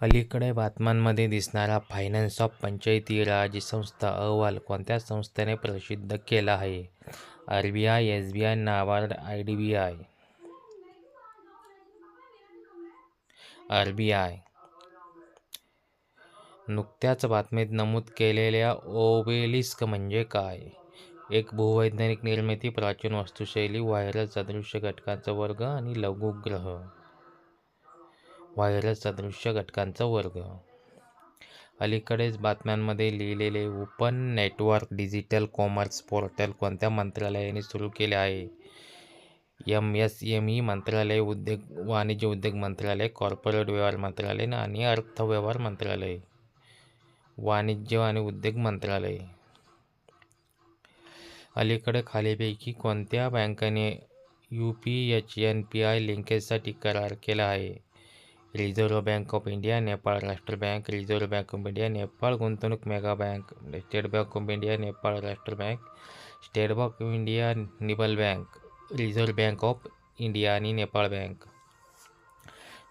अलीकडे बातम्यांमध्ये दिसणारा फायनान्स ऑफ पंचायती राज संस्था अहवाल कोणत्या संस्थेने प्रसिद्ध केला आहे? R B I S B I NABARD, B I नुकत्याच बातमीत नमूद केलेल्या ओबेलिस्क म्हणजे काय? एक भूवैज्ञानिक निर्मिती प्राचीन वास्तुशैली व्हायरस सदृश घटकांचा वर्ग आणि लघुग्रह. व्हायरस सदृश्य घटकांचा वर्ग. अलीकडेच बातम्यांमध्ये लिहिलेले open network digital commerce portal कोणत्या मंत्रालयाने सुरू केले आहे? यम एस एम ई मंत्रालय, उद्योग वाणिज्य उद्योग मंत्रालय, कॉर्पोरेट व्यवहार मंत्रालय आणि अर्थव्यवहार मंत्रालय. वाणिज्य आणि उद्योग मंत्रालय. अलीकडे खालीपैकी कोणत्या बँकेने आय लिंकेजसाठी करार केला आहे? Reserve bank of India, Nepal राष्ट्र bank, reserve bank of India, Nepal गुंतवणूक mega bank, state bank of India, Nepal राष्ट्र bank, state bank of India Nabil bank, reserve bank of India आणि नेपाळ बँक.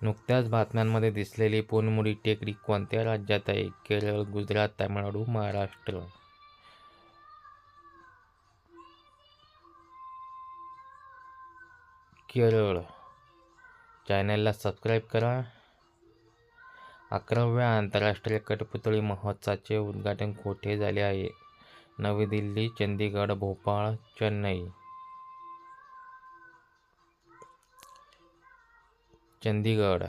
नुकत्याच बातम्यांमध्ये दिसलेली पोनमुडी टेकडी कोणत्या राज्यात आहे? केरळ, गुजरात, तामिळनाडू, महाराष्ट्र. केरळ. चॅनलला सबस्क्राईब करा. अकराव्या आंतरराष्ट्रीय कठपुतळी महोत्सवाचे उद्घाटन कोठे झाले आहे? नवी दिल्ली, चंदीगड, भोपाळ, चेन्नई. चंदीगड.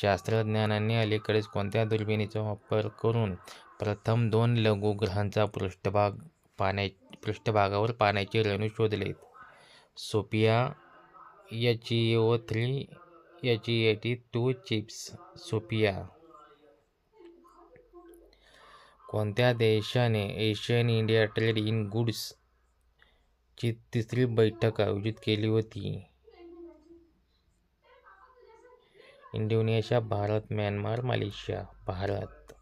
शास्त्रज्ञांनी अलीकडेच कोणत्या दुर्बिणीचा वापर करून प्रथम दोन लघुग्रहांचा पृष्ठभाग पाण्या पृष्ठभागावर पाण्याचे रेणू शोधलेत? Sofia H E O three H E O three two chips. Sofia. कोणत्या देशाने Asian India trade in goods ची तिसरी बैठक आयोजित केली होती? Indonesia, Bharat, Myanmar, Malaysia. Bharat.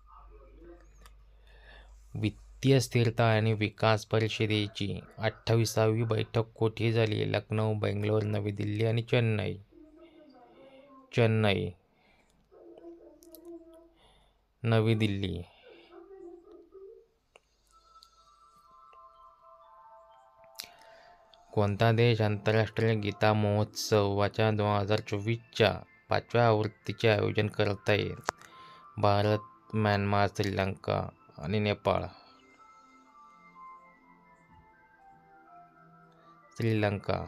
वित्तीय स्थिरता आणि विकास परिषदेची अठ्ठावीसावी बैठक कोठे झाली? लखनौ, बेंगलोर, नवी दिल्ली आणि चेन्नई. चेन्नई. नवी दिल्ली. कोणता देश आंतरराष्ट्रीय गीता महोत्सवाच्या दोन हजार चोवीसच्या पाचव्या आवृत्तीचे आयोजन करत आहे? भारत, म्यानमार, श्रीलंका आणि नेपाळ. श्रीलंका.